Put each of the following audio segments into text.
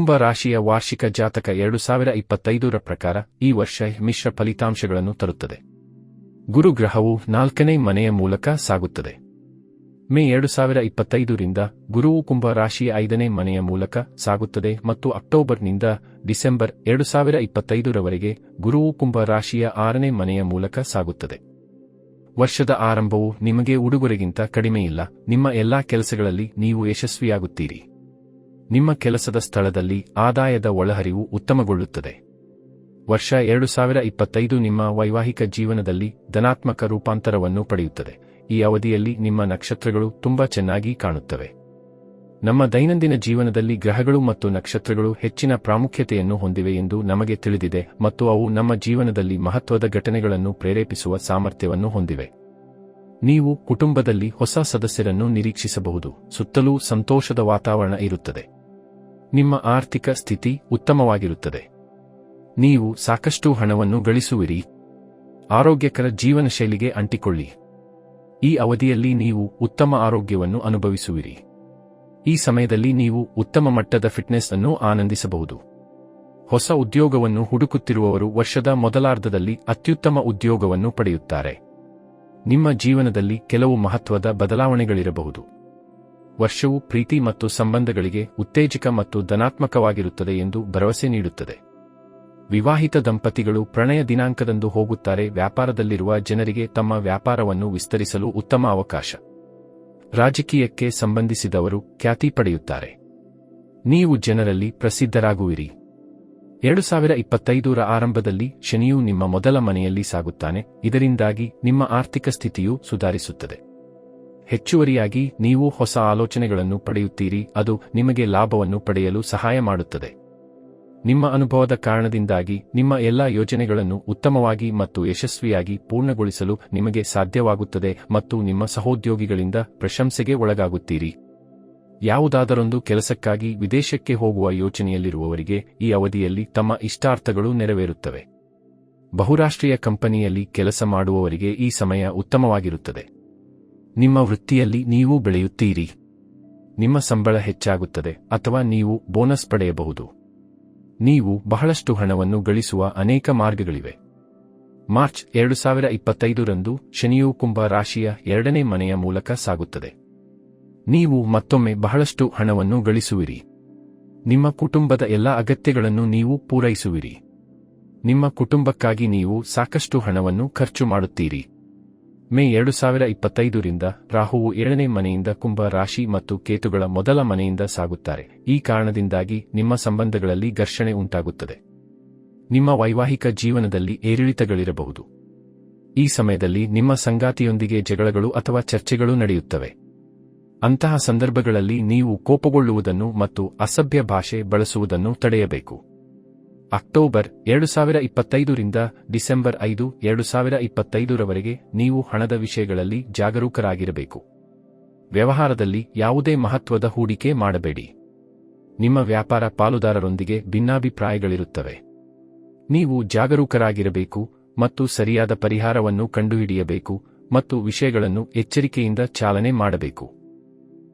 ಕುಂಭ ರಾಶಿಯ ವಾರ್ಷಿಕ ಜಾತಕ ಎರಡು ಸಾವಿರ ಇಪ್ಪತ್ತೈದರ ಪ್ರಕಾರ ಈ ವರ್ಷ ಮಿಶ್ರ ಫಲಿತಾಂಶಗಳನ್ನು ತರುತ್ತದೆ. ಗುರು ಗ್ರಹವು ನಾಲ್ಕನೇ ಮನೆಯ ಮೂಲಕ ಸಾಗುತ್ತದೆ. ಮೇ ಎರಡು ಸಾವಿರ ಇಪ್ಪತ್ತೈದರಿಂದ ಗುರುವು ಕುಂಭ ರಾಶಿಯ ಐದನೇ ಮನೆಯ ಮೂಲಕ ಸಾಗುತ್ತದೆ ಮತ್ತು ಅಕ್ಟೋಬರ್ನಿಂದ ಡಿಸೆಂಬರ್ ಎರಡು ಸಾವಿರ ಇಪ್ಪತ್ತೈದರವರೆಗೆ ಗುರುವು ಕುಂಭ ರಾಶಿಯ ಆರನೇ ಮನೆಯ ಮೂಲಕ ಸಾಗುತ್ತದೆ. ವರ್ಷದ ಆರಂಭವು ನಿಮಗೆ ಉಡುಗೊರೆಗಿಂತ ಕಡಿಮೆಯಿಲ್ಲ. ನಿಮ್ಮ ಎಲ್ಲಾ ಕೆಲಸಗಳಲ್ಲಿ ನೀವು ಯಶಸ್ವಿಯಾಗುತ್ತೀರಿ. ನಿಮ್ಮ ಕೆಲಸದ ಸ್ಥಳದಲ್ಲಿ ಆದಾಯದ ಒಳಹರಿವು ಉತ್ತಮಗೊಳ್ಳುತ್ತದೆ. ವರ್ಷ ಎರಡು ಸಾವಿರ ಇಪ್ಪತ್ತೈದು ನಿಮ್ಮ ವೈವಾಹಿಕ ಜೀವನದಲ್ಲಿ ಧನಾತ್ಮಕ ರೂಪಾಂತರವನ್ನು ಪಡೆಯುತ್ತದೆ. ಈ ಅವಧಿಯಲ್ಲಿ ನಿಮ್ಮ ನಕ್ಷತ್ರಗಳು ತುಂಬಾ ಚೆನ್ನಾಗಿ ಕಾಣುತ್ತವೆ. ನಮ್ಮ ದೈನಂದಿನ ಜೀವನದಲ್ಲಿ ಗ್ರಹಗಳು ಮತ್ತು ನಕ್ಷತ್ರಗಳು ಹೆಚ್ಚಿನ ಪ್ರಾಮುಖ್ಯತೆಯನ್ನು ಹೊಂದಿವೆ ಎಂದು ನಮಗೆ ತಿಳಿದಿದೆ ಮತ್ತು ಅವು ನಮ್ಮ ಜೀವನದಲ್ಲಿ ಮಹತ್ವದ ಘಟನೆಗಳನ್ನು ಪ್ರೇರೇಪಿಸುವ ಸಾಮರ್ಥ್ಯವನ್ನು ಹೊಂದಿವೆ. ನೀವು ಕುಟುಂಬದಲ್ಲಿ ಹೊಸ ಸದಸ್ಯರನ್ನು ನಿರೀಕ್ಷಿಸಬಹುದು. ಸುತ್ತಲೂ ಸಂತೋಷದ ವಾತಾವರಣ ಇರುತ್ತದೆ. ನಿಮ್ಮ ಆರ್ಥಿಕ ಸ್ಥಿತಿ ಉತ್ತಮವಾಗಿರುತ್ತದೆ. ನೀವು ಸಾಕಷ್ಟು ಹಣವನ್ನು ಗಳಿಸುವಿರಿ. ಆರೋಗ್ಯಕರ ಜೀವನ ಶೈಲಿಗೆ ಅಂಟಿಕೊಳ್ಳಿ. ಈ ಅವಧಿಯಲ್ಲಿ ನೀವು ಉತ್ತಮ ಆರೋಗ್ಯವನ್ನು ಅನುಭವಿಸುವಿರಿ. ಈ ಸಮಯದಲ್ಲಿ ನೀವು ಉತ್ತಮ ಮಟ್ಟದ ಫಿಟ್ನೆಸ್ ಅನ್ನು ಆನಂದಿಸಬಹುದು. ಹೊಸ ಉದ್ಯೋಗವನ್ನು ಹುಡುಕುತ್ತಿರುವವರು ವರ್ಷದ ಮೊದಲಾರ್ಧದಲ್ಲಿ ಅತ್ಯುತ್ತಮ ಉದ್ಯೋಗವನ್ನು ಪಡೆಯುತ್ತಾರೆ. ನಿಮ್ಮ ಜೀವನದಲ್ಲಿ ಕೆಲವು ಮಹತ್ವದ ಬದಲಾವಣೆಗಳಿರಬಹುದು. ವರ್ಷವು ಪ್ರೀತಿ ಮತ್ತು ಸಂಬಂಧಗಳಿಗೆ ಉತ್ತೇಜಕ ಮತ್ತು ಧನಾತ್ಮಕವಾಗಿರುತ್ತದೆ ಎಂದು ಭರವಸೆ ನೀಡುತ್ತದೆ. ವಿವಾಹಿತ ದಂಪತಿಗಳು ಪ್ರಣಯ ದಿನಾಂಕದಂದು ಹೋಗುತ್ತಾರೆ, ವ್ಯಾಪಾರದಲ್ಲಿರುವ ಜನರಿಗೆ ತಮ್ಮ ವ್ಯಾಪಾರವನ್ನು ವಿಸ್ತರಿಸಲು ಉತ್ತಮ ಅವಕಾಶ. ರಾಜಕೀಯಕ್ಕೆ ಸಂಬಂಧಿಸಿದವರು ಖ್ಯಾತಿ ಪಡೆಯುತ್ತಾರೆ. ನೀವು ಜನರಲ್ಲಿ ಪ್ರಸಿದ್ಧರಾಗುವಿರಿ. ಎರಡು ಸಾವಿರ ಇಪ್ಪತ್ತೈದರ ಆರಂಭದಲ್ಲಿ ಶನಿಯು ನಿಮ್ಮ ಮೊದಲ ಮನೆಯಲ್ಲಿ ಸಾಗುತ್ತಾನೆ, ಇದರಿಂದಾಗಿ ನಿಮ್ಮ ಆರ್ಥಿಕ ಸ್ಥಿತಿಯು ಸುಧಾರಿಸುತ್ತದೆ. ಹೆಚ್ಚುವರಿಯಾಗಿ ನೀವು ಹೊಸ ಆಲೋಚನೆಗಳನ್ನು ಪಡೆಯುತ್ತೀರಿ, ಅದು ನಿಮಗೆ ಲಾಭವನ್ನು ಪಡೆಯಲು ಸಹಾಯ ಮಾಡುತ್ತದೆ. ನಿಮ್ಮ ಅನುಭವದ ಕಾರಣದಿಂದಾಗಿ ನಿಮ್ಮ ಎಲ್ಲಾ ಯೋಜನೆಗಳನ್ನು ಉತ್ತಮವಾಗಿ ಮತ್ತು ಯಶಸ್ವಿಯಾಗಿ ಪೂರ್ಣಗೊಳಿಸಲು ನಿಮಗೆ ಸಾಧ್ಯವಾಗುತ್ತದೆ ಮತ್ತು ನಿಮ್ಮ ಸಹೋದ್ಯೋಗಿಗಳಿಂದ ಪ್ರಶಂಸೆಗೆ ಒಳಗಾಗುತ್ತೀರಿ. ಯಾವುದಾದರೊಂದು ಕೆಲಸಕ್ಕಾಗಿ ವಿದೇಶಕ್ಕೆ ಹೋಗುವ ಯೋಚನೆಯಲ್ಲಿರುವವರಿಗೆ ಈ ಅವಧಿಯಲ್ಲಿ ತಮ್ಮ ಇಷ್ಟಾರ್ಥಗಳು ನೆರವೇರುತ್ತವೆ. ಬಹುರಾಷ್ಟ್ರೀಯ ಕಂಪನಿಯಲ್ಲಿ ಕೆಲಸ ಮಾಡುವವರಿಗೆ ಈ ಸಮಯ ಉತ್ತಮವಾಗಿರುತ್ತದೆ. ನಿಮ್ಮ ವೃತ್ತಿಯಲ್ಲಿ ನೀವು ಬೆಳೆಯುತ್ತೀರಿ. ನಿಮ್ಮ ಸಂಬಳ ಹೆಚ್ಚಾಗುತ್ತದೆ ಅಥವಾ ನೀವು ಬೋನಸ್ ಪಡೆಯಬಹುದು. ನೀವು ಬಹಳಷ್ಟು ಹಣವನ್ನು ಗಳಿಸುವ ಅನೇಕ ಮಾರ್ಗಗಳಿವೆ. ಮಾರ್ಚ್ ಎರಡು ಸಾವಿರ ಇಪ್ಪತ್ತೈದರಂದು ಶನಿಯು ಕುಂಭ ರಾಶಿಯ ಎರಡನೇ ಮನೆಯ ಮೂಲಕ ಸಾಗುತ್ತದೆ. ನೀವು ಮತ್ತೊಮ್ಮೆ ಬಹಳಷ್ಟು ಹಣವನ್ನು ಗಳಿಸುವಿರಿ. ನಿಮ್ಮ ಕುಟುಂಬದ ಎಲ್ಲ ಅಗತ್ಯಗಳನ್ನು ನೀವು ಪೂರೈಸುವಿರಿ. ನಿಮ್ಮ ಕುಟುಂಬಕ್ಕಾಗಿ ನೀವು ಸಾಕಷ್ಟು ಹಣವನ್ನು ಖರ್ಚು ಮಾಡುತ್ತೀರಿ. ಮೇ ಎರಡು ಸಾವಿರ ಇಪ್ಪತ್ತೈದರಿಂದ ರಾಹುವು ಏಳನೇ ಮನೆಯಿಂದ ಕುಂಭ ರಾಶಿ ಮತ್ತು ಕೇತುಗಳ ಮೊದಲ ಮನೆಯಿಂದ ಸಾಗುತ್ತಾರೆ. ಈ ಕಾರಣದಿಂದಾಗಿ ನಿಮ್ಮ ಸಂಬಂಧಗಳಲ್ಲಿ ಘರ್ಷಣೆ ಉಂಟಾಗುತ್ತದೆ. ನಿಮ್ಮ ವೈವಾಹಿಕ ಜೀವನದಲ್ಲಿ ಏರಿಳಿತಗಳಿರಬಹುದು. ಈ ಸಮಯದಲ್ಲಿ ನಿಮ್ಮ ಸಂಗಾತಿಯೊಂದಿಗೆ ಜಗಳಗಳು ಅಥವಾ ಚರ್ಚೆಗಳು ನಡೆಯುತ್ತವೆ. ಅಂತಹ ಸಂದರ್ಭಗಳಲ್ಲಿ ನೀವು ಕೋಪಗೊಳ್ಳುವುದನ್ನು ಮತ್ತು ಅಸಭ್ಯ ಭಾಷೆ ಬಳಸುವುದನ್ನು ತಡೆಯಬೇಕು. ಅಕ್ಟೋಬರ್ ಎರಡು ಸಾವಿರ ಇಪ್ಪತ್ತೈದರಿಂದ ಡಿಸೆಂಬರ್ ಐದು ಎರಡು ಸಾವಿರ ಇಪ್ಪತ್ತೈದರವರೆಗೆ ನೀವು ಹಣದ ವಿಷಯಗಳಲ್ಲಿ ಜಾಗರೂಕರಾಗಿರಬೇಕು. ವ್ಯವಹಾರದಲ್ಲಿ ಯಾವುದೇ ಮಹತ್ವದ ಹೂಡಿಕೆ ಮಾಡಬೇಡಿ. ನಿಮ್ಮ ವ್ಯಾಪಾರ ಪಾಲುದಾರರೊಂದಿಗೆ ಭಿನ್ನಾಭಿಪ್ರಾಯಗಳಿರುತ್ತವೆ. ನೀವು ಜಾಗರೂಕರಾಗಿರಬೇಕು ಮತ್ತು ಸರಿಯಾದ ಪರಿಹಾರವನ್ನು ಕಂಡುಹಿಡಿಯಬೇಕು ಮತ್ತು ವಿಷಯಗಳನ್ನು ಎಚ್ಚರಿಕೆಯಿಂದ ಚಾಲನೆ ಮಾಡಬೇಕು.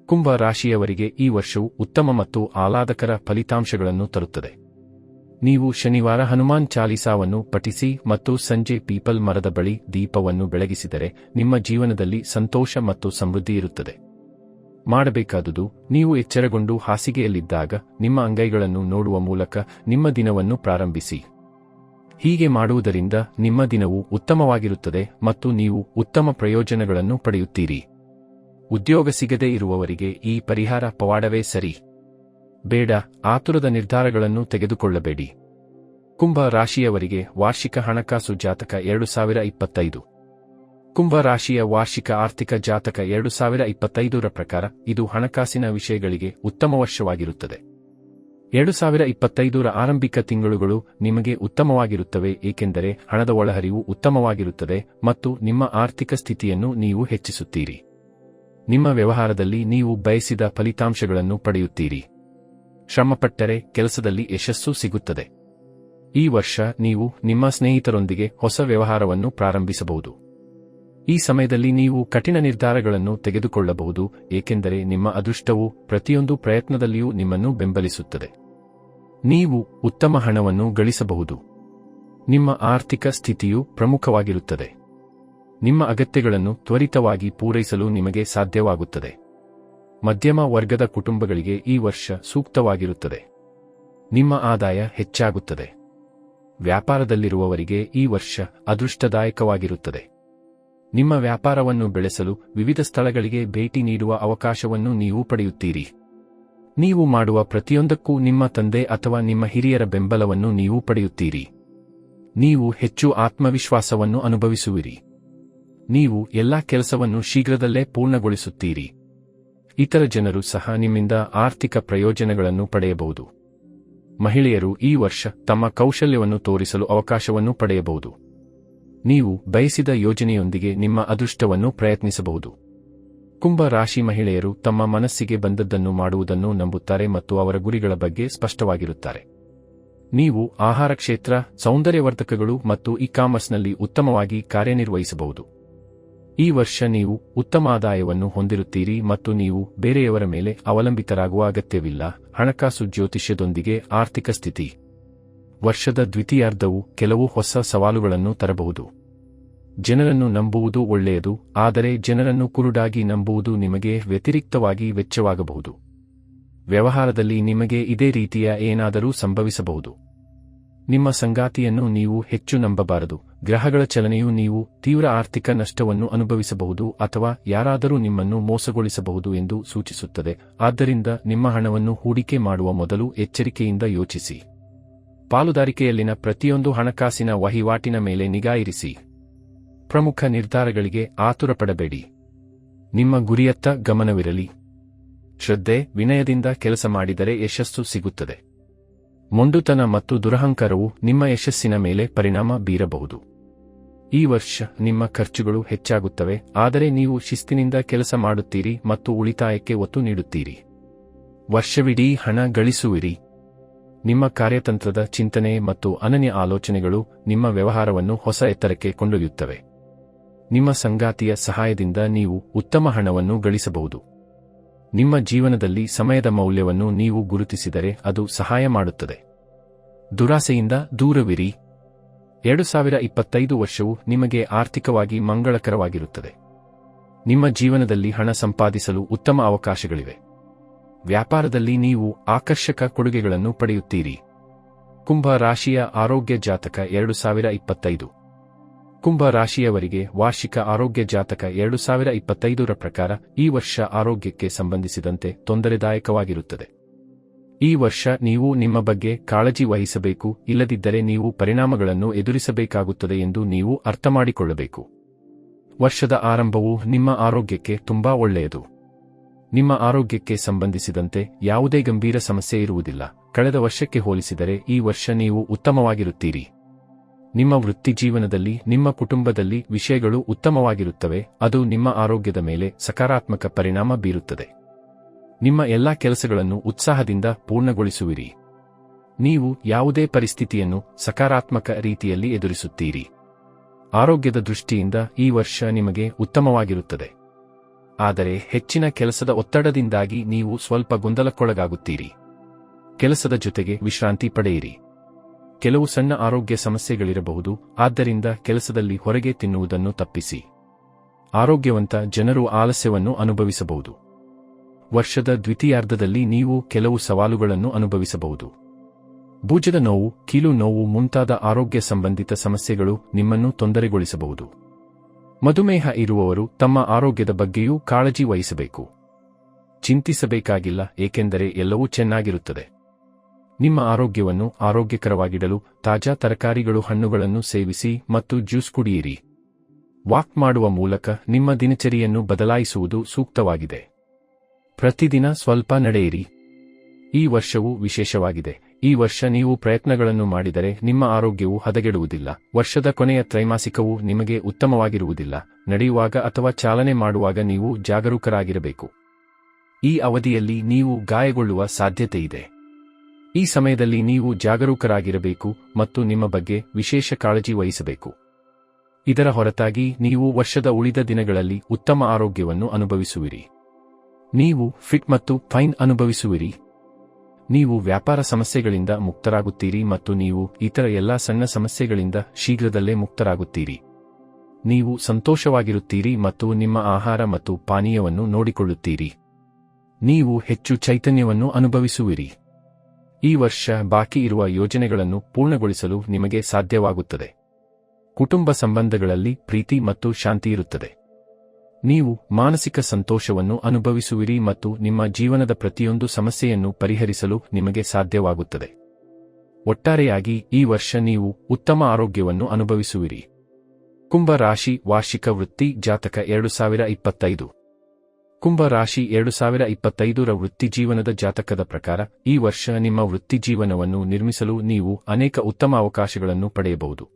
ಕುಂಭ ರಾಶಿಯವರಿಗೆ ಈ ವರ್ಷವು ಉತ್ತಮ ಮತ್ತು ಆಹ್ಲಾದಕರ ಫಲಿತಾಂಶಗಳನ್ನು ತರುತ್ತದೆ. ನೀವು ಶನಿವಾರ ಹನುಮಾನ್ ಚಾಲಿಸಾವನ್ನು ಪಠಿಸಿ ಮತ್ತು ಸಂಜೆ ಪೀಪಲ್ ಮರದ ಬಳಿ ದೀಪವನ್ನು ಬೆಳಗಿಸಿದರೆ ನಿಮ್ಮ ಜೀವನದಲ್ಲಿ ಸಂತೋಷ ಮತ್ತು ಸಮೃದ್ಧಿ ಇರುತ್ತದೆ. ಮಾಡಬೇಕಾದುದು, ನೀವು ಎಚ್ಚರಗೊಂಡು ಹಾಸಿಗೆಯಲ್ಲಿದ್ದಾಗ ನಿಮ್ಮ ಅಂಗೈಗಳನ್ನು ನೋಡುವ ಮೂಲಕ ನಿಮ್ಮ ದಿನವನ್ನು ಪ್ರಾರಂಭಿಸಿ. ಹೀಗೆ ಮಾಡುವುದರಿಂದ ನಿಮ್ಮ ದಿನವು ಉತ್ತಮವಾಗಿರುತ್ತದೆ ಮತ್ತು ನೀವು ಉತ್ತಮ ಪ್ರಯೋಜನಗಳನ್ನು ಪಡೆಯುತ್ತೀರಿ. ಉದ್ಯೋಗ ಸಿಗದೇ ಇರುವವರಿಗೆ ಈ ಪರಿಹಾರ ಪವಾಡವೇ ಸರಿ. ಬೇಡ, ಆತುರದ ನಿರ್ಧಾರಗಳನ್ನು ತೆಗೆದುಕೊಳ್ಳಬೇಡಿ. ಕುಂಭ ರಾಶಿಯವರಿಗೆ ವಾರ್ಷಿಕ ಹಣಕಾಸು ಜಾತಕ ಎರಡು ಸಾವಿರ ಇಪ್ಪತ್ತೈದು ಕುಂಭ ರಾಶಿಯ ವಾರ್ಷಿಕ ಆರ್ಥಿಕ ಜಾತಕ ಎರಡು ಸಾವಿರ ಇಪ್ಪತ್ತೈದರ ಪ್ರಕಾರ ಇದು ಹಣಕಾಸಿನ ವಿಷಯಗಳಿಗೆ ಉತ್ತಮ ವರ್ಷವಾಗಿರುತ್ತದೆ. ಎರಡು ಸಾವಿರ ಇಪ್ಪತ್ತೈದರ ಆರಂಭಿಕ ತಿಂಗಳುಗಳು ನಿಮಗೆ ಉತ್ತಮವಾಗಿರುತ್ತವೆ ಏಕೆಂದರೆ ಹಣದ ಒಳಹರಿವು ಉತ್ತಮವಾಗಿರುತ್ತದೆ ಮತ್ತು ನಿಮ್ಮ ಆರ್ಥಿಕ ಸ್ಥಿತಿಯನ್ನು ನೀವು ಹೆಚ್ಚಿಸುತ್ತೀರಿ. ನಿಮ್ಮ ವ್ಯವಹಾರದಲ್ಲಿ ನೀವು ಬಯಸಿದ ಫಲಿತಾಂಶಗಳನ್ನು ಪಡೆಯುತ್ತೀರಿ. ಶ್ರಮಪಟ್ಟರೆ ಕೆಲಸದಲ್ಲಿ ಯಶಸ್ಸು ಸಿಗುತ್ತದೆ. ಈ ವರ್ಷ ನೀವು ನಿಮ್ಮ ಸ್ನೇಹಿತರೊಂದಿಗೆ ಹೊಸ ವ್ಯವಹಾರವನ್ನು ಪ್ರಾರಂಭಿಸಬಹುದು. ಈ ಸಮಯದಲ್ಲಿ ನೀವು ಕಠಿಣ ನಿರ್ಧಾರಗಳನ್ನು ತೆಗೆದುಕೊಳ್ಳಬಹುದು, ಏಕೆಂದರೆ ನಿಮ್ಮ ಅದೃಷ್ಟವು ಪ್ರತಿಯೊಂದು ಪ್ರಯತ್ನದಲ್ಲಿಯೂ ನಿಮ್ಮನ್ನು ಬೆಂಬಲಿಸುತ್ತದೆ. ನೀವು ಉತ್ತಮ ಹಣವನ್ನು ಗಳಿಸಬಹುದು. ನಿಮ್ಮ ಆರ್ಥಿಕ ಸ್ಥಿತಿಯು ಪ್ರಮುಖವಾಗಿರುತ್ತದೆ. ನಿಮ್ಮ ಅಗತ್ಯಗಳನ್ನು ತ್ವರಿತವಾಗಿ ಪೂರೈಸಲು ನಿಮಗೆ ಸಾಧ್ಯವಾಗುತ್ತದೆ. ಮಧ್ಯಮ ವರ್ಗದ ಕುಟುಂಬಗಳಿಗೆ ಈ ವರ್ಷ ಸೂಕ್ತವಾಗಿರುತ್ತದೆ. ನಿಮ್ಮ ಆದಾಯ ಹೆಚ್ಚಾಗುತ್ತದೆ. ವ್ಯಾಪಾರದಲ್ಲಿರುವವರಿಗೆ ಈ ವರ್ಷ ಅದೃಷ್ಟದಾಯಕವಾಗಿರುತ್ತದೆ. ನಿಮ್ಮ ವ್ಯಾಪಾರವನ್ನು ಬೆಳೆಸಲು ವಿವಿಧ ಸ್ಥಳಗಳಿಗೆ ಭೇಟಿ ನೀಡುವ ಅವಕಾಶವನ್ನು ನೀವು ಪಡೆಯುತ್ತೀರಿ. ನೀವು ಮಾಡುವ ಪ್ರತಿಯೊಂದಕ್ಕೂ ನಿಮ್ಮ ತಂದೆ ಅಥವಾ ನಿಮ್ಮ ಹಿರಿಯರ ಬೆಂಬಲವನ್ನು ನೀವು ಪಡೆಯುತ್ತೀರಿ. ನೀವು ಹೆಚ್ಚು ಆತ್ಮವಿಶ್ವಾಸವನ್ನು ಅನುಭವಿಸುವಿರಿ. ನೀವು ಎಲ್ಲಾ ಕೆಲಸವನ್ನು ಶೀಘ್ರದಲ್ಲೇ ಪೂರ್ಣಗೊಳಿಸುತ್ತೀರಿ. ಇತರ ಜನರು ಸಹ ನಿಮ್ಮಿಂದ ಆರ್ಥಿಕ ಪ್ರಯೋಜನಗಳನ್ನು ಪಡೆಯಬಹುದು. ಮಹಿಳೆಯರು ಈ ವರ್ಷ ತಮ್ಮ ಕೌಶಲ್ಯವನ್ನು ತೋರಿಸಲು ಅವಕಾಶವನ್ನು ಪಡೆಯಬಹುದು. ನೀವು ಬಯಸಿದ ಯೋಜನೆಯೊಂದಿಗೆ ನಿಮ್ಮ ಅದೃಷ್ಟವನ್ನು ಪ್ರಯತ್ನಿಸಬಹುದು. ಕುಂಭ ರಾಶಿ ಮಹಿಳೆಯರು ತಮ್ಮ ಮನಸ್ಸಿಗೆ ಬಂದದ್ದನ್ನು ಮಾಡುವುದನ್ನು ನಂಬುತ್ತಾರೆ ಮತ್ತು ಅವರ ಗುರಿಗಳ ಬಗ್ಗೆ ಸ್ಪಷ್ಟವಾಗಿರುತ್ತಾರೆ. ನೀವು ಆಹಾರ ಕ್ಷೇತ್ರ, ಸೌಂದರ್ಯವರ್ಧಕಗಳು ಮತ್ತು ಇ ಕಾಮರ್ಸ್ನಲ್ಲಿ ಉತ್ತಮವಾಗಿ ಕಾರ್ಯನಿರ್ವಹಿಸಬಹುದು. ಈ ವರ್ಷ ನೀವು ಉತ್ತಮ ಆದಾಯವನ್ನು ಹೊಂದಿರುತ್ತೀರಿ ಮತ್ತು ನೀವು ಬೇರೆಯವರ ಮೇಲೆ ಅವಲಂಬಿತರಾಗುವ ಅಗತ್ಯವಿಲ್ಲ. ಹಣಕಾಸು ಜ್ಯೋತಿಷ್ಯದೊಂದಿಗೆ ಆರ್ಥಿಕ ಸ್ಥಿತಿ. ವರ್ಷದ ದ್ವಿತೀಯಾರ್ಧವು ಕೆಲವು ಹೊಸ ಸವಾಲುಗಳನ್ನು ತರಬಹುದು. ಜನರನ್ನು ನಂಬುವುದು ಒಳ್ಳೆಯದು, ಆದರೆ ಜನರನ್ನು ಕುರುಡಾಗಿ ನಂಬುವುದು ನಿಮಗೆ ವ್ಯತಿರಿಕ್ತವಾಗಿ ವೆಚ್ಚವಾಗಬಹುದು. ವ್ಯವಹಾರದಲ್ಲಿ ನಿಮಗೆ ಇದೇ ರೀತಿಯ ಏನಾದರೂ ಸಂಭವಿಸಬಹುದು. ನಿಮ್ಮ ಸಂಗಾತಿಯನ್ನು ನೀವು ಹೆಚ್ಚು ನಂಬಬಾರದು ಗ್ರಹಗಳ ಚಲನೆಯು ನೀವು ತೀವ್ರ ಆರ್ಥಿಕ ನಷ್ಟವನ್ನು ಅನುಭವಿಸಬಹುದು ಅಥವಾ ಯಾರಾದರೂ ನಿಮ್ಮನ್ನು ಮೋಸಗೊಳಿಸಬಹುದು ಎಂದು ಸೂಚಿಸುತ್ತದೆ. ಆದ್ದರಿಂದ ನಿಮ್ಮ ಹಣವನ್ನು ಹೂಡಿಕೆ ಮಾಡುವ ಮೊದಲು ಎಚ್ಚರಿಕೆಯಿಂದ ಯೋಚಿಸಿ. ಪಾಲುದಾರಿಕೆಯಲ್ಲಿನ ಪ್ರತಿಯೊಂದು ಹಣಕಾಸಿನ ವಹಿವಾಟಿನ ಮೇಲೆ ನಿಗಾ ಇರಿಸಿ. ಪ್ರಮುಖ ನಿರ್ಧಾರಗಳಿಗೆ ಆತುರಪಡಬೇಡಿ. ನಿಮ್ಮ ಗುರಿಯತ್ತ ಗಮನವಿರಲಿ. ಶ್ರದ್ಧೆ, ವಿನಯದಿಂದ ಕೆಲಸ ಮಾಡಿದರೆ ಯಶಸ್ಸು ಸಿಗುತ್ತದೆ. ಮೊಂಡುತನ ಮತ್ತು ದುರಹಂಕಾರವು ನಿಮ್ಮ ಯಶಸ್ಸಿನ ಮೇಲೆ ಪರಿಣಾಮ ಬೀರಬಹುದು. ಈ ವರ್ಷ ನಿಮ್ಮ ಖರ್ಚುಗಳು ಹೆಚ್ಚಾಗುತ್ತವೆ, ಆದರೆ ನೀವು ಶಿಸ್ತಿನಿಂದ ಕೆಲಸ ಮಾಡುತ್ತೀರಿ ಮತ್ತು ಉಳಿತಾಯಕ್ಕೆ ಒತ್ತು ನೀಡುತ್ತೀರಿ. ವರ್ಷವಿಡೀ ಹಣ ಗಳಿಸುವಿರಿ. ನಿಮ್ಮ ಕಾರ್ಯತಂತ್ರದ ಚಿಂತನೆ ಮತ್ತು ಅನನ್ಯ ಆಲೋಚನೆಗಳು ನಿಮ್ಮ ವ್ಯವಹಾರವನ್ನು ಹೊಸ ಎತ್ತರಕ್ಕೆ ಕೊಂಡೊಯ್ಯುತ್ತವೆ. ನಿಮ್ಮ ಸಂಗಾತಿಯ ಸಹಾಯದಿಂದ ನೀವು ಉತ್ತಮ ಹಣವನ್ನು ಗಳಿಸಬಹುದು. ನಿಮ್ಮ ಜೀವನದಲ್ಲಿ ಸಮಯದ ಮೌಲ್ಯವನ್ನು ನೀವು ಗುರುತಿಸಿದರೆ ಅದು ಸಹಾಯ ಮಾಡುತ್ತದೆ. ದುರಾಸೆಯಿಂದ ದೂರವಿರಿ. ಎರಡು ಸಾವಿರ ಇಪ್ಪತ್ತೈದು ವರ್ಷವು ನಿಮಗೆ ಆರ್ಥಿಕವಾಗಿ ಮಂಗಳಕರವಾಗಿರುತ್ತದೆ. ನಿಮ್ಮ ಜೀವನದಲ್ಲಿ ಹಣ ಸಂಪಾದಿಸಲು ಉತ್ತಮ ಅವಕಾಶಗಳಿವೆ. ವ್ಯಾಪಾರದಲ್ಲಿ ನೀವು ಆಕರ್ಷಕ ಕೊಡುಗೆಗಳನ್ನು ಪಡೆಯುತ್ತೀರಿ. ಕುಂಭ ರಾಶಿಯ ಆರೋಗ್ಯ ಜಾತಕ ಎರಡು ಸಾವಿರ ಇಪ್ಪತ್ತೈದು ಕುಂಭ ರಾಶಿಯವರಿಗೆ ವಾರ್ಷಿಕ ಆರೋಗ್ಯ ಜಾತಕ ಎರಡು ಸಾವಿರ ಇಪ್ಪತ್ತೈದರ ಪ್ರಕಾರ ಈ ವರ್ಷ ಆರೋಗ್ಯಕ್ಕೆ ಸಂಬಂಧಿಸಿದಂತೆ ತೊಂದರೆದಾಯಕವಾಗಿರುತ್ತದೆ. ಈ ವರ್ಷ ನೀವು ನಿಮ್ಮ ಬಗ್ಗೆ ಕಾಳಜಿ ವಹಿಸಬೇಕು, ಇಲ್ಲದಿದ್ದರೆ ನೀವು ಪರಿಣಾಮಗಳನ್ನು ಎದುರಿಸಬೇಕಾಗುತ್ತದೆ ಎಂದು ನೀವು ಅರ್ಥಮಾಡಿಕೊಳ್ಳಬೇಕು. ವರ್ಷದ ಆರಂಭವು ನಿಮ್ಮ ಆರೋಗ್ಯಕ್ಕೆ ತುಂಬಾ ಒಳ್ಳೆಯದು. ನಿಮ್ಮ ಆರೋಗ್ಯಕ್ಕೆ ಸಂಬಂಧಿಸಿದಂತೆ ಯಾವುದೇ ಗಂಭೀರ ಸಮಸ್ಯೆ ಇರುವುದಿಲ್ಲ. ಕಳೆದ ವರ್ಷಕ್ಕೆ ಹೋಲಿಸಿದರೆ ಈ ವರ್ಷ ನೀವು ಉತ್ತಮವಾಗಿರುತ್ತೀರಿ. ನಿಮ್ಮ ವೃತ್ತಿಜೀವನದಲ್ಲಿ ನಿಮ್ಮ ಕುಟುಂಬದಲ್ಲಿ ವಿಷಯಗಳು ಉತ್ತಮವಾಗಿರುತ್ತವೆ, ಅದು ನಿಮ್ಮ ಆರೋಗ್ಯದ ಮೇಲೆ ಸಕಾರಾತ್ಮಕ ಪರಿಣಾಮ ಬೀರುತ್ತದೆ. ನಿಮ್ಮ ಎಲ್ಲಾ ಕೆಲಸಗಳನ್ನು ಉತ್ಸಾಹದಿಂದ ಪೂರ್ಣಗೊಳಿಸುವಿರಿ. ನೀವು ಯಾವುದೇ ಪರಿಸ್ಥಿತಿಯನ್ನು ಸಕಾರಾತ್ಮಕ ರೀತಿಯಲ್ಲಿ ಎದುರಿಸುತ್ತೀರಿ. ಆರೋಗ್ಯದ ದೃಷ್ಟಿಯಿಂದ ಈ ವರ್ಷ ನಿಮಗೆ ಉತ್ತಮವಾಗಿರುತ್ತದೆ. ಆದರೆ ಹೆಚ್ಚಿನ ಕೆಲಸದ ಒತ್ತಡದಿಂದಾಗಿ ನೀವು ಸ್ವಲ್ಪ ಗೊಂದಲಕ್ಕೊಳಗಾಗುತ್ತೀರಿ. ಕೆಲಸದ ಜೊತೆಗೆ ವಿಶ್ರಾಂತಿ ಪಡೆಯಿರಿ. ಕೆಲವು ಸಣ್ಣ ಆರೋಗ್ಯ ಸಮಸ್ಯೆಗಳಿರಬಹುದು, ಆದ್ದರಿಂದ ಕೆಲಸದಲ್ಲಿ ಹೊರಗೆ ತಿನ್ನುವುದನ್ನು ತಪ್ಪಿಸಿ. ಆರೋಗ್ಯವಂತ ಜನರು ಆಲಸ್ಯವನ್ನು ಅನುಭವಿಸಬಹುದು. ವರ್ಷದ ದ್ವಿತೀಯಾರ್ಧದಲ್ಲಿ ನೀವು ಕೆಲವು ಸವಾಲುಗಳನ್ನು ಅನುಭವಿಸಬಹುದು. ಭುಜದ ನೋವು, ಕೀಲು ನೋವು ಮುಂತಾದ ಆರೋಗ್ಯ ಸಂಬಂಧಿತ ಸಮಸ್ಯೆಗಳು ನಿಮ್ಮನ್ನು ತೊಂದರೆಗೊಳಿಸಬಹುದು. ಮಧುಮೇಹ ಇರುವವರು ತಮ್ಮ ಆರೋಗ್ಯದ ಬಗ್ಗೆಯೂ ಕಾಳಜಿ ವಹಿಸಬೇಕು. ಚಿಂತಿಸಬೇಕಾಗಿಲ್ಲ, ಏಕೆಂದರೆ ಎಲ್ಲವೂ ಚೆನ್ನಾಗಿರುತ್ತದೆ. ನಿಮ್ಮ ಆರೋಗ್ಯವನ್ನು ಆರೋಗ್ಯಕರವಾಗಿಡಲು ತಾಜಾ ತರಕಾರಿಗಳು, ಹಣ್ಣುಗಳನ್ನು ಸೇವಿಸಿ ಮತ್ತು ಜ್ಯೂಸ್ ಕುಡಿಯಿರಿ. ವಾಕ್ ಮಾಡುವ ಮೂಲಕ ನಿಮ್ಮ ದಿನಚರಿಯನ್ನು ಬದಲಾಯಿಸುವುದು ಸೂಕ್ತವಾಗಿದೆ. ಪ್ರತಿದಿನ ಸ್ವಲ್ಪ ನಡೆಯಿರಿ. ಈ ವರ್ಷವು ವಿಶೇಷವಾಗಿದೆ. ಈ ವರ್ಷ ನೀವು ಪ್ರಯತ್ನಗಳನ್ನು ಮಾಡಿದರೆ ನಿಮ್ಮ ಆರೋಗ್ಯವು ಹದಗೆಡುವುದಿಲ್ಲ. ವರ್ಷದ ಕೊನೆಯ ತ್ರೈಮಾಸಿಕವು ನಿಮಗೆ ಉತ್ತಮವಾಗಿರುವುದಿಲ್ಲ. ನಡೆಯುವಾಗ ಅಥವಾ ಚಾಲನೆ ಮಾಡುವಾಗ ನೀವು ಜಾಗರೂಕರಾಗಿರಬೇಕು. ಈ ಅವಧಿಯಲ್ಲಿ ನೀವು ಗಾಯಗೊಳ್ಳುವ ಸಾಧ್ಯತೆಯಿದೆ ಈ ಸಮಯದಲ್ಲಿ ನೀವು ಜಾಗರೂಕರಾಗಿರಬೇಕು ಮತ್ತು ನಿಮ್ಮ ಬಗ್ಗೆ ವಿಶೇಷ ಕಾಳಜಿ ವಹಿಸಬೇಕು. ಇದರ ಹೊರತಾಗಿ ನೀವು ವರ್ಷದ ಉಳಿದ ದಿನಗಳಲ್ಲಿ ಉತ್ತಮ ಆರೋಗ್ಯವನ್ನು ಅನುಭವಿಸುವಿರಿ. ನೀವು ಫಿಟ್ ಮತ್ತು ಫೈನ್ ಅನುಭವಿಸುವಿರಿ. ನೀವು ವ್ಯಾಪಾರ ಸಮಸ್ಯೆಗಳಿಂದ ಮುಕ್ತರಾಗುತ್ತೀರಿ ಮತ್ತು ನೀವು ಇತರ ಎಲ್ಲಾ ಸಣ್ಣ ಸಮಸ್ಯೆಗಳಿಂದ ಶೀಘ್ರದಲ್ಲೇ ಮುಕ್ತರಾಗುತ್ತೀರಿ. ನೀವು ಸಂತೋಷವಾಗಿರುತ್ತೀರಿ ಮತ್ತು ನಿಮ್ಮ ಆಹಾರ ಮತ್ತು ಪಾನೀಯವನ್ನು ನೋಡಿಕೊಳ್ಳುತ್ತೀರಿ. ನೀವು ಹೆಚ್ಚು ಚೈತನ್ಯವನ್ನು ಅನುಭವಿಸುವಿರಿ. ಈ ವರ್ಷ ಬಾಕಿ ಇರುವ ಯೋಜನೆಗಳನ್ನು ಪೂರ್ಣಗೊಳಿಸಲು ನಿಮಗೆ ಸಾಧ್ಯವಾಗುತ್ತದೆ. ಕುಟುಂಬ ಸಂಬಂಧಗಳಲ್ಲಿ ಪ್ರೀತಿ ಮತ್ತು ಶಾಂತಿ ಇರುತ್ತದೆ. ನೀವು ಮಾನಸಿಕ ಸಂತೋಷವನ್ನು ಅನುಭವಿಸುವಿರಿ ಮತ್ತು ನಿಮ್ಮ ಜೀವನದ ಪ್ರತಿಯೊಂದು ಸಮಸ್ಯೆಯನ್ನು ಪರಿಹರಿಸಲು ನಿಮಗೆ ಸಾಧ್ಯವಾಗುತ್ತದೆ. ಒಟ್ಟಾರೆಯಾಗಿ ಈ ವರ್ಷ ನೀವು ಉತ್ತಮ ಆರೋಗ್ಯವನ್ನು ಅನುಭವಿಸುವಿರಿ. ಕುಂಭ ರಾಶಿ ವಾರ್ಷಿಕ ವೃತ್ತಿ ಜಾತಕ ಎರಡು ಸಾವಿರ ಇಪ್ಪತ್ತೈದು. ಕುಂಭ ರಾಶಿ ಎರಡು ಸಾವಿರ ಇಪ್ಪತ್ತೈದರ ವೃತ್ತಿ ಜೀವನದ ಜಾತಕದ ಪ್ರಕಾರ ಈ ವರ್ಷ ನಿಮ್ಮ ವೃತ್ತಿ ಜೀವನವನ್ನು ನಿರ್ಮಿಸಲು ನೀವು ಅನೇಕ ಉತ್ತಮ ಅವಕಾಶಗಳನ್ನು ಪಡೆಯಬಹುದು.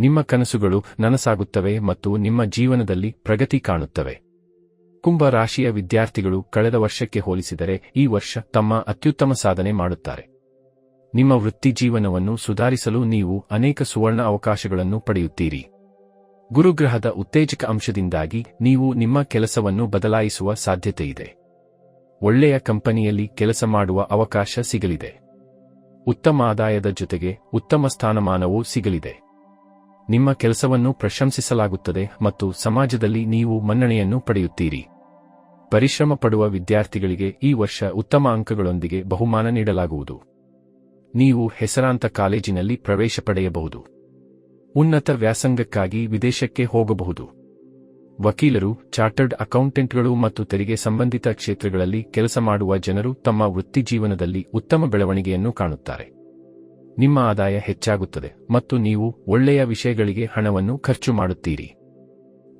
ನಿಮ್ಮ ಕನಸುಗಳು ನನಸಾಗುತ್ತವೆ ಮತ್ತು ನಿಮ್ಮ ಜೀವನದಲ್ಲಿ ಪ್ರಗತಿ ಕಾಣುತ್ತವೆ. ಕುಂಭ ರಾಶಿಯ ವಿದ್ಯಾರ್ಥಿಗಳು ಕಳೆದ ವರ್ಷಕ್ಕೆ ಹೋಲಿಸಿದರೆ ಈ ವರ್ಷ ತಮ್ಮ ಅತ್ಯುತ್ತಮ ಸಾಧನೆ ಮಾಡುತ್ತಾರೆ. ನಿಮ್ಮ ವೃತ್ತಿ ಜೀವನವನ್ನು ಸುಧಾರಿಸಲು ನೀವು ಅನೇಕ ಸುವರ್ಣ ಅವಕಾಶಗಳನ್ನು ಪಡೆಯುತ್ತೀರಿ. ಗುರುಗ್ರಹದ ಉತ್ತೇಜಕ ಅಂಶದಿಂದಾಗಿ ನೀವು ನಿಮ್ಮ ಕೆಲಸವನ್ನು ಬದಲಾಯಿಸುವ ಸಾಧ್ಯತೆಯಿದೆ. ಒಳ್ಳೆಯ ಕಂಪನಿಯಲ್ಲಿ ಕೆಲಸ ಮಾಡುವ ಅವಕಾಶ ಸಿಗಲಿದೆ. ಉತ್ತಮ ಆದಾಯದ ಜೊತೆಗೆ ಉತ್ತಮ ಸ್ಥಾನಮಾನವೂ ಸಿಗಲಿದೆ. ನಿಮ್ಮ ಕೆಲಸವನ್ನು ಪ್ರಶಂಸಿಸಲಾಗುತ್ತದೆ ಮತ್ತು ಸಮಾಜದಲ್ಲಿ ನೀವು ಮನ್ನಣೆಯನ್ನು ಪಡೆಯುತ್ತೀರಿ. ಪರಿಶ್ರಮ ಪಡುವ ವಿದ್ಯಾರ್ಥಿಗಳಿಗೆ ಈ ವರ್ಷ ಉತ್ತಮ ಅಂಕಗಳೊಂದಿಗೆ ಬಹುಮಾನ ನೀಡಲಾಗುವುದು. ನೀವು ಹೆಸರಾಂತ ಕಾಲೇಜಿನಲ್ಲಿ ಪ್ರವೇಶ ಪಡೆಯಬಹುದು. ಉನ್ನತ ವ್ಯಾಸಂಗಕ್ಕಾಗಿ ವಿದೇಶಕ್ಕೆ ಹೋಗಬಹುದು. ವಕೀಲರು, ಚಾರ್ಟರ್ಡ್ ಅಕೌಂಟೆಂಟ್ಗಳು ಮತ್ತು ತೆರಿಗೆ ಸಂಬಂಧಿತ ಕ್ಷೇತ್ರಗಳಲ್ಲಿ ಕೆಲಸ ಮಾಡುವ ಜನರು ತಮ್ಮ ವೃತ್ತಿಜೀವನದಲ್ಲಿ ಉತ್ತಮ ಬೆಳವಣಿಗೆಯನ್ನು ಕಾಣುತ್ತಾರೆ. ನಿಮ್ಮ ಆದಾಯ ಹೆಚ್ಚಾಗುತ್ತದೆ ಮತ್ತು ನೀವು ಒಳ್ಳೆಯ ವಿಷಯಗಳಿಗೆ ಹಣವನ್ನು ಖರ್ಚು ಮಾಡುತ್ತೀರಿ.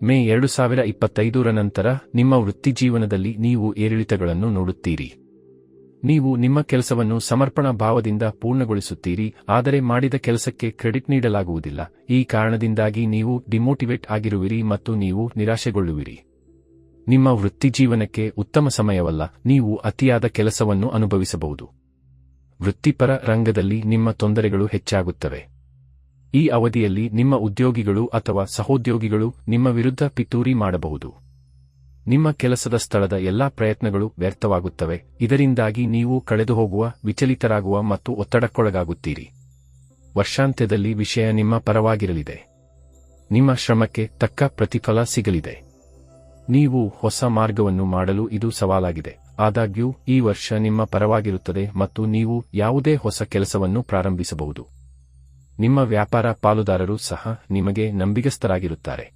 ಮೇ ಎರಡು ಸಾವಿರ ಇಪ್ಪತ್ತೈದರ ನಂತರ ನಿಮ್ಮ ವೃತ್ತಿ ಜೀವನದಲ್ಲಿ ನೀವು ಏರಿಳಿತಗಳನ್ನು ನೋಡುತ್ತೀರಿ. ನೀವು ನಿಮ್ಮ ಕೆಲಸವನ್ನು ಸಮರ್ಪಣಾ ಭಾವದಿಂದ ಪೂರ್ಣಗೊಳಿಸುತ್ತೀರಿ, ಆದರೆ ಮಾಡಿದ ಕೆಲಸಕ್ಕೆ ಕ್ರೆಡಿಟ್ ನೀಡಲಾಗುವುದಿಲ್ಲ. ಈ ಕಾರಣದಿಂದಾಗಿ ನೀವು ಡಿಮೋಟಿವೇಟ್ ಆಗಿರುವಿರಿ ಮತ್ತು ನೀವು ನಿರಾಶೆಗೊಳ್ಳುವಿರಿ. ನಿಮ್ಮ ವೃತ್ತಿಜೀವನಕ್ಕೆ ಉತ್ತಮ ಸಮಯವಲ್ಲ, ನೀವು ಅತಿಯಾದ ಕೆಲಸವನ್ನು ಅನುಭವಿಸಬಹುದು. ವೃತ್ತಿಪರ ರಂಗದಲ್ಲಿ ನಿಮ್ಮ ತೊಂದರೆಗಳು ಹೆಚ್ಚಾಗುತ್ತವೆ. ಈ ಅವಧಿಯಲ್ಲಿ ನಿಮ್ಮ ಉದ್ಯೋಗಿಗಳು ಅಥವಾ ಸಹೋದ್ಯೋಗಿಗಳು ನಿಮ್ಮ ವಿರುದ್ಧ ಪಿತೂರಿ ಮಾಡಬಹುದು. ನಿಮ್ಮ ಕೆಲಸದ ಸ್ಥಳದ ಎಲ್ಲಾ ಪ್ರಯತ್ನಗಳು ವ್ಯರ್ಥವಾಗುತ್ತವೆ. ಇದರಿಂದಾಗಿ ನೀವು ಕಳೆದುಹೋಗುವ, ವಿಚಲಿತರಾಗುವ ಮತ್ತು ಒತ್ತಡಕ್ಕೊಳಗಾಗುತ್ತೀರಿ. ವರ್ಷಾಂತ್ಯದಲ್ಲಿ ವಿಷಯ ನಿಮ್ಮ ಪರವಾಗಿರಲಿದೆ. ನಿಮ್ಮ ಶ್ರಮಕ್ಕೆ ತಕ್ಕ ಪ್ರತಿಫಲ ಸಿಗಲಿದೆ. ನೀವು ಹೊಸ ಮಾರ್ಗವನ್ನು ಮಾಡಲು ಇದು ಸವಾಲಾಗಿದೆ. ಆದಾಗ್ಯೂ, ಈ ವರ್ಷ ನಿಮ್ಮ ಪರವಾಗಿರುತ್ತದೆ ಮತ್ತು ನೀವು ಯಾವುದೇ ಹೊಸ ಕೆಲಸವನ್ನು ಪ್ರಾರಂಭಿಸಬಹುದು. ನಿಮ್ಮ ವ್ಯಾಪಾರ ಪಾಲುದಾರರು ಸಹ ನಿಮಗೆ ನಂಬಿಗಸ್ತರಾಗಿರುತ್ತಾರೆ.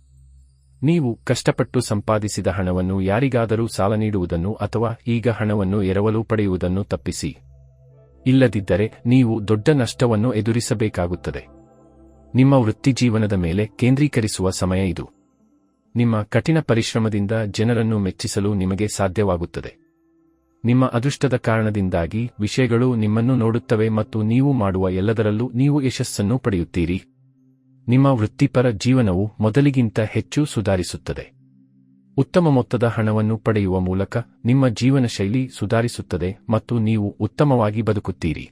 ನೀವು ಕಷ್ಟಪಟ್ಟು ಸಂಪಾದಿಸಿದ ಹಣವನ್ನು ಯಾರಿಗಾದರೂ ಸಾಲ ನೀಡುವುದನ್ನು ಅಥವಾ ಈಗ ಹಣವನ್ನು ಎರವಲು ಪಡೆಯುವುದನ್ನು ತಪ್ಪಿಸಿ. ಇಲ್ಲದಿದ್ದರೆ ನೀವು ದೊಡ್ಡ ನಷ್ಟವನ್ನು ಎದುರಿಸಬೇಕಾಗುತ್ತದೆ. ನಿಮ್ಮ ವೃತ್ತಿಜೀವನದ ಮೇಲೆ ಕೇಂದ್ರೀಕರಿಸುವ ಸಮಯ ಇದು. ನಿಮ್ಮ ಕಠಿಣ ಪರಿಶ್ರಮದಿಂದ ಜನರನ್ನು ಮೆಚ್ಚಿಸಲು ನಿಮಗೆ ಸಾಧ್ಯವಾಗುತ್ತದೆ. ನಿಮ್ಮ ಅದೃಷ್ಟದ ಕಾರಣದಿಂದಾಗಿ ವಿಷಯಗಳು ನಿಮ್ಮನ್ನು ನೋಡುತ್ತವೆ ಮತ್ತು ನೀವು ಮಾಡುವ ಎಲ್ಲದರಲ್ಲೂ ನೀವು ಯಶಸ್ಸನ್ನು ಪಡೆಯುತ್ತೀರಿ. ನಿಮ್ಮ ವೃತ್ತಿಪರ ಜೀವನವು ಮೊದಲಿಗಿಂತ ಹೆಚ್ಚು ಸುಧಾರಿಸುತ್ತದೆ. ಉತ್ತಮ ಮೊತ್ತದ ಹಣವನ್ನು ಪಡೆಯುವ ಮೂಲಕ ನಿಮ್ಮ ಜೀವನ ಶೈಲಿ ಸುಧಾರಿಸುತ್ತದೆ ಮತ್ತು ನೀವು ಉತ್ತಮವಾಗಿ ಬದುಕುತ್ತೀರಿ.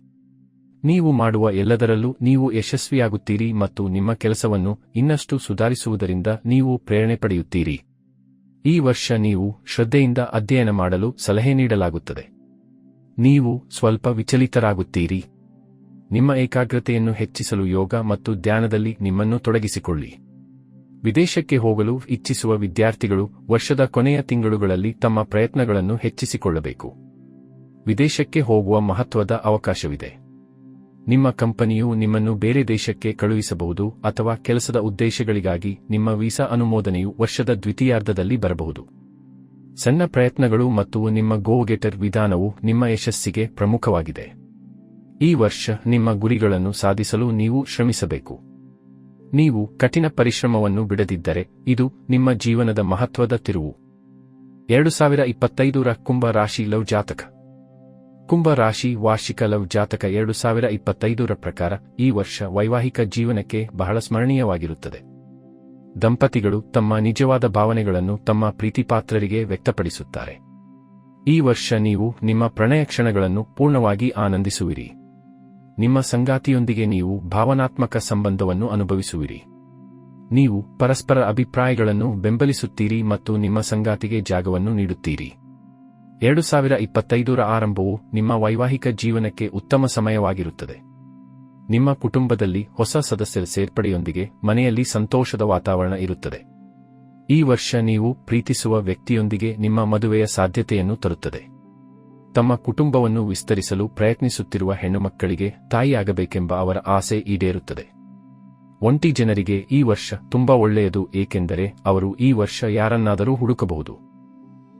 ನೀವು ಮಾಡುವ ಎಲ್ಲದರಲ್ಲೂ ನೀವು ಯಶಸ್ವಿಯಾಗುತ್ತೀರಿ ಮತ್ತು ನಿಮ್ಮ ಕೆಲಸವನ್ನು ಇನ್ನಷ್ಟು ಸುಧಾರಿಸುವುದರಿಂದ ನೀವು ಪ್ರೇರಣೆ ಪಡೆಯುತ್ತೀರಿ. ಈ ವರ್ಷ ನೀವು ಶ್ರದ್ಧೆಯಿಂದ ಅಧ್ಯಯನ ಮಾಡಲು ಸಲಹೆ ನೀಡಲಾಗುತ್ತದೆ. ನೀವು ಸ್ವಲ್ಪ ವಿಚಲಿತರಾಗುತ್ತೀರಿ. ನಿಮ್ಮ ಏಕಾಗ್ರತೆಯನ್ನು ಹೆಚ್ಚಿಸಲು ಯೋಗ ಮತ್ತು ಧ್ಯಾನದಲ್ಲಿ ನಿಮ್ಮನ್ನು ತೊಡಗಿಸಿಕೊಳ್ಳಿ. ವಿದೇಶಕ್ಕೆ ಹೋಗಲು ಇಚ್ಛಿಸುವ ವಿದ್ಯಾರ್ಥಿಗಳು ವರ್ಷದ ಕೊನೆಯ ತಿಂಗಳುಗಳಲ್ಲಿ ತಮ್ಮ ಪ್ರಯತ್ನಗಳನ್ನು ಹೆಚ್ಚಿಸಿಕೊಳ್ಳಬೇಕು. ವಿದೇಶಕ್ಕೆ ಹೋಗುವ ಮಹತ್ವದ ಅವಕಾಶವಿದೆ. ನಿಮ್ಮ ಕಂಪನಿಯು ನಿಮ್ಮನ್ನು ಬೇರೆ ದೇಶಕ್ಕೆ ಕಳುಹಿಸಬಹುದು ಅಥವಾ ಕೆಲಸದ ಉದ್ದೇಶಗಳಿಗಾಗಿ ನಿಮ್ಮ ವೀಸಾ ಅನುಮೋದನೆಯು ವರ್ಷದ ದ್ವಿತೀಯಾರ್ಧದಲ್ಲಿ ಬರಬಹುದು. ಸಣ್ಣ ಪ್ರಯತ್ನಗಳು ಮತ್ತು ನಿಮ್ಮ ಗೋಗೆಟರ್ ವಿಧಾನವು ನಿಮ್ಮ ಯಶಸ್ಸಿಗೆ ಪ್ರಮುಖವಾಗಿದೆ. ಈ ವರ್ಷ ನಿಮ್ಮ ಗುರಿಗಳನ್ನು ಸಾಧಿಸಲು ನೀವು ಶ್ರಮಿಸಬೇಕು. ನೀವು ಕಠಿಣ ಪರಿಶ್ರಮವನ್ನು ಬಿಡದಿದ್ದರೆ ಇದು ನಿಮ್ಮ ಜೀವನದ ಮಹತ್ವದ ತಿರುವು. ಎರಡು ಸಾವಿರ ಇಪ್ಪತ್ತೈದರ ಕುಂಭ ರಾಶಿ ಲವ್ ಜಾತಕ. ಕುಂಭ ರಾಶಿ ವಾರ್ಷಿಕ ಲವ್ ಜಾತಕ ಎರಡು ಸಾವಿರ ಇಪ್ಪತ್ತೈದರ ಪ್ರಕಾರ ಈ ವರ್ಷ ವೈವಾಹಿಕ ಜೀವನಕ್ಕೆ ಬಹಳ ಸ್ಮರಣೀಯವಾಗಿರುತ್ತದೆ. ದಂಪತಿಗಳು ತಮ್ಮ ನಿಜವಾದ ಭಾವನೆಗಳನ್ನು ತಮ್ಮ ಪ್ರೀತಿಪಾತ್ರರಿಗೆ ವ್ಯಕ್ತಪಡಿಸುತ್ತಾರೆ. ಈ ವರ್ಷ ನೀವು ನಿಮ್ಮ ಪ್ರಣಯ ಕ್ಷಣಗಳನ್ನು ಪೂರ್ಣವಾಗಿ ಆನಂದಿಸುವಿರಿ. ನಿಮ್ಮ ಸಂಗಾತಿಯೊಂದಿಗೆ ನೀವು ಭಾವನಾತ್ಮಕ ಸಂಬಂಧವನ್ನು ಅನುಭವಿಸುವಿರಿ. ನೀವು ಪರಸ್ಪರ ಅಭಿಪ್ರಾಯಗಳನ್ನು ಬೆಂಬಲಿಸುತ್ತೀರಿ ಮತ್ತು ನಿಮ್ಮ ಸಂಗಾತಿಗೆ ಜಾಗವನ್ನು ನೀಡುತ್ತೀರಿ. ಎರಡು ಸಾವಿರ ಇಪ್ಪತ್ತೈದರ ಆರಂಭವು ನಿಮ್ಮ ವೈವಾಹಿಕ ಜೀವನಕ್ಕೆ ಉತ್ತಮ ಸಮಯವಾಗಿರುತ್ತದೆ. ನಿಮ್ಮ ಕುಟುಂಬದಲ್ಲಿ ಹೊಸ ಸದಸ್ಯರ ಸೇರ್ಪಡೆಯೊಂದಿಗೆ ಮನೆಯಲ್ಲಿ ಸಂತೋಷದ ವಾತಾವರಣ ಇರುತ್ತದೆ. ಈ ವರ್ಷ ನೀವು ಪ್ರೀತಿಸುವ ವ್ಯಕ್ತಿಯೊಂದಿಗೆ ನಿಮ್ಮ ಮದುವೆಯ ಸಾಧ್ಯತೆಯನ್ನು ತರುತ್ತದೆ. ತಮ್ಮ ಕುಟುಂಬವನ್ನು ವಿಸ್ತರಿಸಲು ಪ್ರಯತ್ನಿಸುತ್ತಿರುವ ಹೆಣ್ಣುಮಕ್ಕಳಿಗೆ ತಾಯಿಯಾಗಬೇಕೆಂಬ ಅವರ ಆಸೆ ಈಡೇರುತ್ತದೆ. ಒಂಟಿ ಜನರಿಗೆ ಈ ವರ್ಷ ತುಂಬಾ ಒಳ್ಳೆಯದು, ಏಕೆಂದರೆ ಅವರು ಈ ವರ್ಷ ಯಾರನ್ನಾದರೂ ಹುಡುಕಬಹುದು.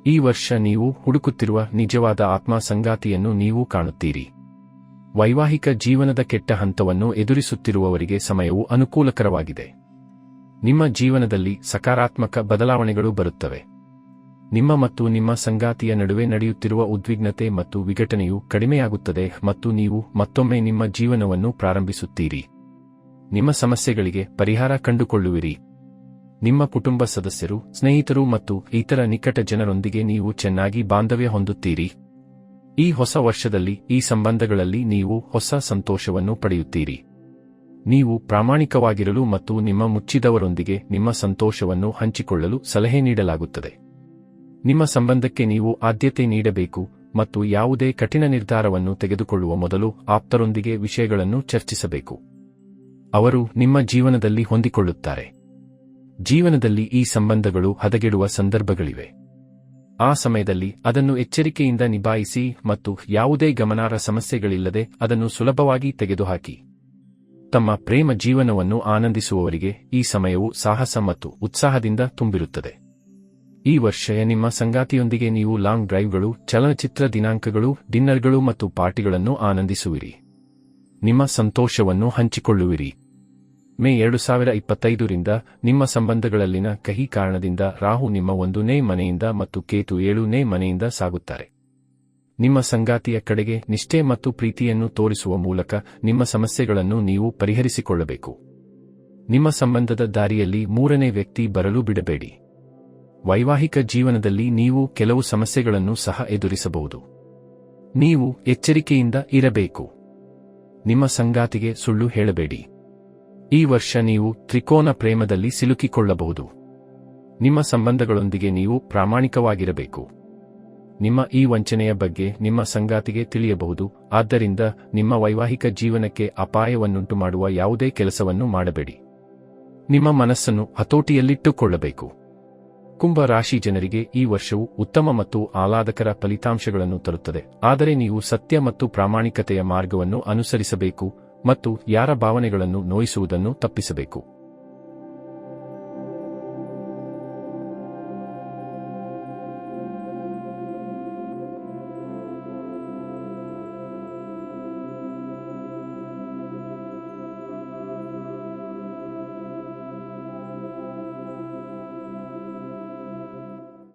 ಈ ವರ್ಷ ನೀವು ಹುಡುಕುತ್ತಿರುವ ನಿಜವಾದ ಆತ್ಮ ಸಂಗಾತಿಯನ್ನು ನೀವು ಕಾಣುತ್ತೀರಿ. ವೈವಾಹಿಕ ಜೀವನದ ಕೆಟ್ಟ ಹಂತವನ್ನು ಎದುರಿಸುತ್ತಿರುವವರಿಗೆ ಸಮಯವು ಅನುಕೂಲಕರವಾಗಿದೆ. ನಿಮ್ಮ ಜೀವನದಲ್ಲಿ ಸಕಾರಾತ್ಮಕ ಬದಲಾವಣೆಗಳು ಬರುತ್ತವೆ. ನಿಮ್ಮ ಮತ್ತು ನಿಮ್ಮ ಸಂಗಾತಿಯ ನಡುವೆ ನಡೆಯುತ್ತಿರುವ ಉದ್ವಿಗ್ನತೆ ಮತ್ತು ವಿಘಟನೆಯು ಕಡಿಮೆಯಾಗುತ್ತದೆ ಮತ್ತು ನೀವು ಮತ್ತೊಮ್ಮೆ ನಿಮ್ಮ ಜೀವನವನ್ನು ಪ್ರಾರಂಭಿಸುತ್ತೀರಿ. ನಿಮ್ಮ ಸಮಸ್ಯೆಗಳಿಗೆ ಪರಿಹಾರ ಕಂಡುಕೊಳ್ಳುವಿರಿ. ನಿಮ್ಮ ಕುಟುಂಬ ಸದಸ್ಯರು, ಸ್ನೇಹಿತರು ಮತ್ತು ಇತರ ನಿಕಟ ಜನರೊಂದಿಗೆ ನೀವು ಚೆನ್ನಾಗಿ ಬಾಂಧವ್ಯ ಹೊಂದುತ್ತೀರಿ. ಈ ಹೊಸ ವರ್ಷದಲ್ಲಿ, ಈ ಸಂಬಂಧಗಳಲ್ಲಿ ನೀವು ಹೊಸ ಸಂತೋಷವನ್ನು ಪಡೆಯುತ್ತೀರಿ. ನೀವು ಪ್ರಾಮಾಣಿಕವಾಗಿರಲು ಮತ್ತು ನಿಮ್ಮ ಮುಚ್ಚಿದವರೊಂದಿಗೆ ನಿಮ್ಮ ಸಂತೋಷವನ್ನು ಹಂಚಿಕೊಳ್ಳಲು ಸಲಹೆ ನೀಡಲಾಗುತ್ತದೆ. ನಿಮ್ಮ ಸಂಬಂಧಕ್ಕೆ ನೀವು ಆದ್ಯತೆ ನೀಡಬೇಕು ಮತ್ತು ಯಾವುದೇ ಕಠಿಣ ನಿರ್ಧಾರವನ್ನು ತೆಗೆದುಕೊಳ್ಳುವ ಮೊದಲು ಆಪ್ತರೊಂದಿಗೆ ವಿಷಯಗಳನ್ನು ಚರ್ಚಿಸಬೇಕು. ಅವರು ನಿಮ್ಮ ಜೀವನದಲ್ಲಿ ಹೊಂದಿಕೊಳ್ಳುತ್ತಾರೆ. ಜೀವನದಲ್ಲಿ ಈ ಸಂಬಂಧಗಳು ಹದಗೆಡುವ ಸಂದರ್ಭಗಳಿವೆ. ಆ ಸಮಯದಲ್ಲಿ ಅದನ್ನು ಎಚ್ಚರಿಕೆಯಿಂದ ನಿಭಾಯಿಸಿ ಮತ್ತು ಯಾವುದೇ ಗಮನಾರ್ಹ ಸಮಸ್ಯೆಗಳಿಲ್ಲದೆ ಅದನ್ನು ಸುಲಭವಾಗಿ ತೆಗೆದುಹಾಕಿ. ತಮ್ಮ ಪ್ರೇಮ ಜೀವನವನ್ನು ಆನಂದಿಸುವವರಿಗೆ ಈ ಸಮಯವು ಸಾಹಸ ಮತ್ತು ಉತ್ಸಾಹದಿಂದ ತುಂಬಿರುತ್ತದೆ. ಈ ವರ್ಷ ನಿಮ್ಮ ಸಂಗಾತಿಯೊಂದಿಗೆ ನೀವು ಲಾಂಗ್ ಡ್ರೈವ್ಗಳು, ಚಲನಚಿತ್ರ ದಿನಾಂಕಗಳು, ಡಿನ್ನರ್ಗಳು ಮತ್ತು ಪಾರ್ಟಿಗಳನ್ನು ಆನಂದಿಸುವಿರಿ. ನಿಮ್ಮ ಸಂತೋಷವನ್ನು ಹಂಚಿಕೊಳ್ಳುವಿರಿ. ಮೇ ಎರಡು ಸಾವಿರ ಇಪ್ಪತ್ತೈದರಿಂದ ನಿಮ್ಮ ಸಂಬಂಧಗಳಲ್ಲಿನ ಕಹಿ ಕಾರಣದಿಂದ ರಾಹು ನಿಮ್ಮ ಒಂದನೇ ಮನೆಯಿಂದ ಮತ್ತು ಕೇತು ಏಳುನೇ ಮನೆಯಿಂದ ಸಾಗುತ್ತಾರೆ. ನಿಮ್ಮ ಸಂಗಾತಿಯ ಕಡೆಗೆ ನಿಷ್ಠೆ ಮತ್ತು ಪ್ರೀತಿಯನ್ನು ತೋರಿಸುವ ಮೂಲಕ ನಿಮ್ಮ ಸಮಸ್ಯೆಗಳನ್ನು ನೀವು ಪರಿಹರಿಸಿಕೊಳ್ಳಬೇಕು. ನಿಮ್ಮ ಸಂಬಂಧದ ದಾರಿಯಲ್ಲಿ ಮೂರನೇ ವ್ಯಕ್ತಿ ಬರಲು ಬಿಡಬೇಡಿ. ವೈವಾಹಿಕ ಜೀವನದಲ್ಲಿ ನೀವು ಕೆಲವು ಸಮಸ್ಯೆಗಳನ್ನು ಸಹ ಎದುರಿಸಬಹುದು. ನೀವು ಎಚ್ಚರಿಕೆಯಿಂದ ಇರಬೇಕು. ನಿಮ್ಮ ಸಂಗಾತಿಗೆ ಸುಳ್ಳು ಹೇಳಬೇಡಿ. ಈ ವರ್ಷ ನೀವು ತ್ರಿಕೋನ ಪ್ರೇಮದಲ್ಲಿ ಸಿಲುಕಿಕೊಳ್ಳಬಹುದು. ನಿಮ್ಮ ಸಂಬಂಧಗಳೊಂದಿಗೆ ನೀವು ಪ್ರಾಮಾಣಿಕವಾಗಿರಬೇಕು. ನಿಮ್ಮ ಈ ವಂಚನೆಯ ಬಗ್ಗೆ ನಿಮ್ಮ ಸಂಗಾತಿಗೆ ತಿಳಿಯಬಹುದು, ಆದ್ದರಿಂದ ನಿಮ್ಮ ವೈವಾಹಿಕ ಜೀವನಕ್ಕೆ ಅಪಾಯವನ್ನುಂಟು ಮಾಡುವ ಯಾವುದೇ ಕೆಲಸವನ್ನು ಮಾಡಬೇಡಿ. ನಿಮ್ಮ ಮನಸ್ಸನ್ನು ಹತೋಟಿಯಲ್ಲಿಟ್ಟುಕೊಳ್ಳಬೇಕು. ಕುಂಭ ರಾಶಿ ಜನರಿಗೆ ಈ ವರ್ಷವು ಉತ್ತಮ ಮತ್ತು ಆಹ್ಲಾದಕರ ಫಲಿತಾಂಶಗಳನ್ನು ತರುತ್ತದೆ, ಆದರೆ ನೀವು ಸತ್ಯ ಮತ್ತು ಪ್ರಾಮಾಣಿಕತೆಯ ಮಾರ್ಗವನ್ನು ಅನುಸರಿಸಬೇಕು ಮತ್ತು ಯಾರ ಭಾವನೆಗಳನ್ನು ನೋಯಿಸುವುದನ್ನು ತಪ್ಪಿಸಬೇಕು.